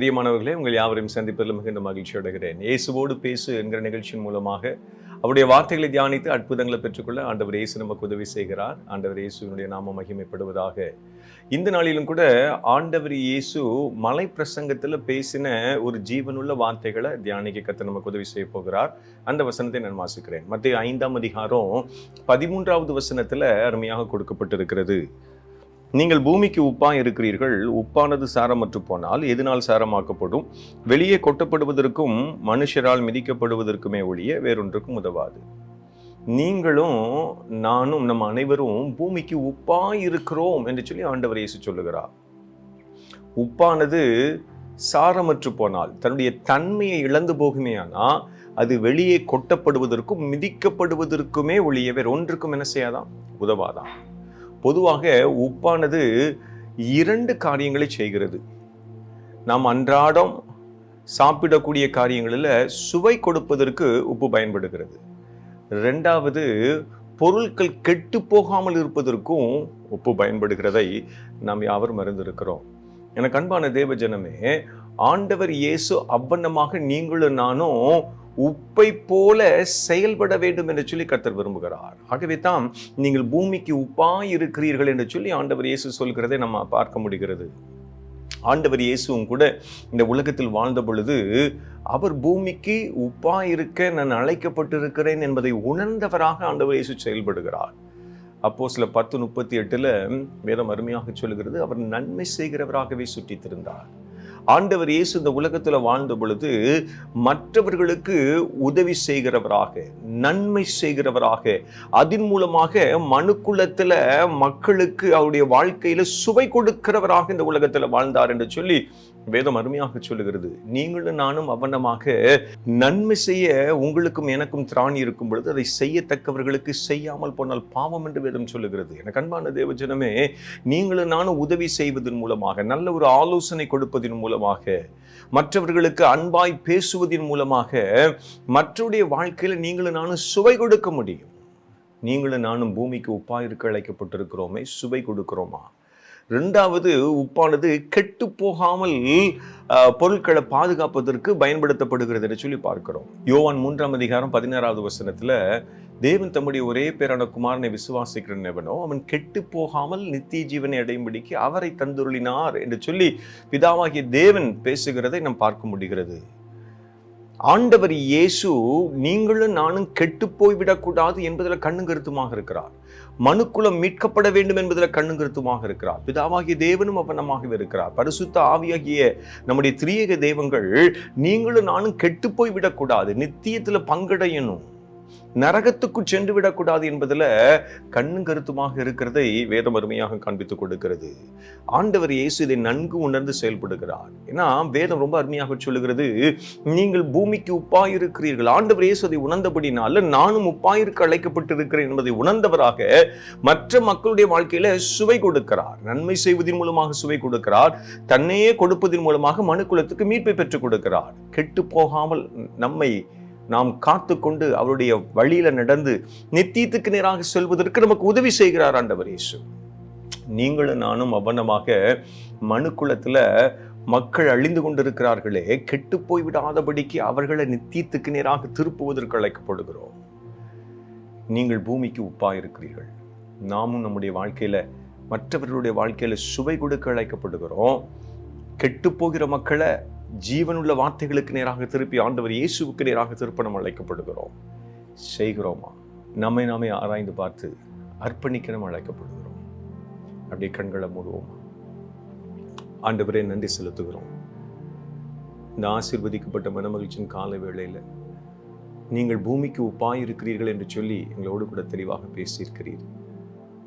பிரியமானவர்களே உங்கள் யாவரையும் சந்திப்பதில் மிகுந்த மகிழ்ச்சி அடைகிறேன். இயேசுவோடு பேசு என்கிற நிகழ்ச்சியின் மூலமாக அவருடைய வார்த்தைகளை தியானித்து அற்புதங்களை பெற்றுக்கொள்ள ஆண்டவர் இயேசு நமக்கு உதவி செய்கிறார். ஆண்டவர் இயேசுவினுடைய நாம மகிமைப்படுவதாக. இந்த நாளிலும் கூட ஆண்டவர் இயேசு மலை பிரசங்கத்தில் பேசின ஒரு ஜீவனுள்ள வார்த்தைகளை தியானிக்க கத்த நமக்கு உதவி செய்ய போகிறார். அந்த வசனத்தை நான் வாசிக்கிறேன். மத்திய ஐந்தாம் அதிகாரம் பதிமூன்றாவது வசனத்தில் அருமையாக கொடுக்கப்பட்டிருக்கிறது. நீங்கள் பூமிக்கு உப்பாக இருக்கிறீர்கள் உப்பானது சாரமற்று போனால் எதனால் சாரமாக்கப்படும்? வெளியே கொட்டப்படுவதற்கும் மனுஷரால் மிதிக்கப்படுவதற்குமே ஒழிய வேறொன்றுக்கும் உதவாது. நீங்களும் நானும் நம்ம அனைவரும் பூமிக்கு உப்பாக இருக்கிறோம் என்று சொல்லி ஆண்டவர் இயேசு சொல்லுகிறார். உப்பானது சாரமற்று போனால் தன்னுடைய தன்மையை இழந்து போகுமேயானா அது வெளியே கொட்டப்படுவதற்கும் மிதிக்கப்படுவதற்குமே ஒழிய வேறு ஒன்றுக்கும் என்ன செய்யாதான் உதவாதான் பொதுவாக உப்பானது இரண்டு காரியங்களை செய்கிறது. நாம் அன்றாடம் சாப்பிடக்கூடிய காரியங்களில் சுவை கொடுப்பதற்கு உப்பு பயன்படுகிறது. ரெண்டாவது பொருட்கள் கெட்டு போகாமல் இருப்பதற்கும் உப்பு பயன்படுகிறதை நாம் யாவரும் மறந்திருக்கிறோம்? எனக்கு அன்பான தேவஜனமே ஆண்டவர் இயேசு அவ்வண்ணமாக நீங்களும் நானும் உப்பை போல செயல்பட வேண்டும் என்று சொல்லி கர்த்தர் விரும்புகிறார். ஆகவே தான் நீங்கள் பூமிக்கு உப்பாய் இருக்கிறீர்கள் என்று சொல்லி ஆண்டவர் இயேசு சொல்கிறதை நம்ம பார்க்க முடிகிறது. ஆண்டவர் இயேசுவும் கூட இந்த உலகத்தில் வாழ்ந்த பொழுது அவர் பூமிக்கு உப்பா இருக்க நான் அழைக்கப்பட்டிருக்கிறேன் என்பதை உணர்ந்தவராக ஆண்டவர் இயேசு செயல்படுகிறார். அப்போ சில பத்து முப்பத்தி எட்டுல வேதம் அருமையாக சொல்கிறது அவர் நன்மை செய்கிறவராகவே சுற்றித்திருந்தார். ஆண்டவர் இயேசு இந்த உலகத்தில் வாழ்ந்த பொழுது மற்றவர்களுக்கு உதவி செய்கிறவராக நன்மை செய்கிறவராக அதன் மூலமாக மனுக்குலத்தில் மக்களுக்கு அவருடைய வாழ்க்கையில சுவை கொடுக்கிறவராக இந்த உலகத்தில் வாழ்ந்தார் என்று சொல்லி வேதம் அருமையாக சொல்லுகிறது. நீங்களும் நானும் அவனமாக நன்மை செய்ய உங்களுக்கும் எனக்கும் திராணி இருக்கும் பொழுது அதை செய்யத்தக்கவர்களுக்கு செய்யாமல் போனால் பாவம் என்று வேதம் சொல்லுகிறது. எனக்கு அன்பான தேவஜனமே நீங்களும் நானும் உதவி செய்வதன் மூலமாக நல்ல ஒரு ஆலோசனை கொடுப்பதன் மூலமாக. மற்றவர்களுக்கு அன்பாய் பேசுவதன் மூலமாக மற்றவருடைய வாழ்க்கையில் நீங்களும் நானும் சுவை கொடுக்க முடியும். நீங்களும் நானும் பூமிக்கு உப்பாக இருக்க அழைக்கப்பட்டிருக்கிறோமே சுவை கொடுக்கிறோமா? ரெண்டாவது உப்பானது கெட்டு போகாமல் பொருட்களை பாதுகாப்பதற்கு பயன்படுத்தப்படுகிறது என்று சொல்லி பார்க்கிறோம். யோவான் மூன்றாம் அதிகாரம் பதினாறாவது வசனத்தில் தேவன் தம்முடைய ஒரே பேரான குமாரனை விசுவாசிக்கிறன் எவனோ அவன் கெட்டு போகாமல் நித்திய ஜீவனை அடையும்படிக்கு அவரை தந்துருளினார் என்று சொல்லி பிதாவாகிய தேவன் பேசுகிறதை நாம் பார்க்க முடிகிறது. ஆண்டவர் இயேசு நீங்களும் நானும் கெட்டு போய்விடக்கூடாது என்பதில் கண்ணும் கருத்துமாக இருக்கிறார். மனுக்குலம் மீட்கப்பட வேண்டும் என்பதில் கண்ணும் கருத்துமாக இருக்கிறார். பிதாவாகிய தேவனும் அவனமாகவே இருக்கிறார். பரிசுத்த ஆவியாகிய நம்முடைய திரியக தெய்வங்கள் நீங்களும் நானும் கெட்டு போய்விடக்கூடாது. நித்தியத்தில் பங்கடையணும். நரகத்துக்கு சென்று விடக்கூடாது என்பதில் கண்ணும் கருத்துமாக இருக்கிறதை வேதம் அருமையாக காண்பித்துக் கொடுக்கிறது. ஆண்டவர் இயேசு இதை நன்கு உணர்ந்து செயல்படுகிறார். ஏன்னா வேதம் ரொம்ப அருமையாக சொல்லுகிறது நீங்கள் பூமிக்கு உப்பாயிருக்கிறீர்கள். ஆண்டவர் இயேசு அதை உணர்ந்தபடினால நானும் உப்பாயிருக்கு அழைக்கப்பட்டிருக்கிறேன் என்பதை உணர்ந்தவராக மற்ற மக்களுடைய வாழ்க்கையில சுவை கொடுக்கிறார். நன்மை செய்வதன் மூலமாக சுவை கொடுக்கிறார். தன்னையே கொடுப்பதன் மூலமாக மனுக்குலத்துக்கு மீட்பை பெற்றுக் கொடுக்கிறார். கெட்டு போகாமல் நம்மை நாம் காத்து கொண்டு அவருடைய வழியில நடந்து நித்தியத்துக்கு நேராக செல்வதற்கு நமக்கு உதவி செய்கிறார் ஆண்டவர் இயேசு. நீங்களும் நானும் அவனமாக மனுக்குளத்துல மக்கள் அழிந்து கொண்டிருக்கிறார்களே கெட்டு போய்விடாதபடிக்கு அவர்களை நித்தியத்துக்கு நேராக திருப்புவதற்கு அழைக்கப்படுகிறோம். நீங்கள் பூமிக்கு உப்பாக இருக்கிறீர்கள் நாமும் நம்முடைய வாழ்க்கையில மற்றவர்களுடைய வாழ்க்கையில சுவை கொடுக்க அழைக்கப்படுகிறோம். கெட்டு போகிற மக்களை ஜீவனுள்ள வார்த்தைகளுக்கு நேராக திருப்பி ஆண்டவர் இயேசுவுக்கு நேராக திருப்பணம் அழைக்கப்படுகிறோம். செய்கிறோமா? நம்மை நாமே ஆராய்ந்து பார்த்து அர்ப்பணிக்க நம்ம அழைக்கப்படுகிறோம். அப்படியே கண்களை மூடுவோம். ஆண்டவரே நன்றி செலுத்துகிறோம். இந்த ஆசீர்வதிக்கப்பட்ட மனமகிழ்ச்சியின் கால வேளையில் நீங்கள் பூமிக்கு உப்பாய் இருக்கிறீர்கள் என்று சொல்லி எங்களோடு கூட தெளிவாக பேசியிருக்கிறீர்.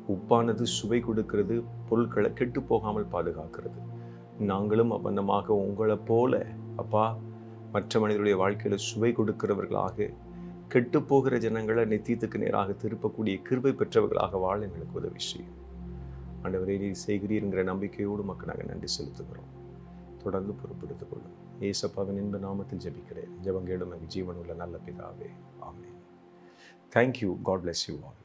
உப்பானது சுவை கொடுக்கிறது பொருட்களை கெட்டு போகாமல் பாதுகாக்கிறது. நாங்களும் அபந்தமாக உங்களை போல அப்பா மற்ற மனிதர்களுடைய வாழ்க்கையில் சுவை கொடுக்கிறவர்களாக கெட்டு போகிற ஜனங்களை நித்தியத்துக்கு நேராக திருப்பக்கூடிய கிருபை பெற்றவர்களாக வாழ எங்களுக்கு உதவி செய்யும் ஆண்டவரே நீ செய்கிறீருங்கிற நம்பிக்கையோடு மக்கள் நாங்கள் நன்றி செலுத்துகிறோம். தொடர்ந்து பொறுப்படுத்திக் கொள்ளும். ஏசப்பாவின் இன்ப நாமத்தில் ஜபிக்கிறேன். ஜபங்கேடும் எங்கள் ஜீவன் உள்ள நல்ல பிதாவே. ஆமே thank you God bless you all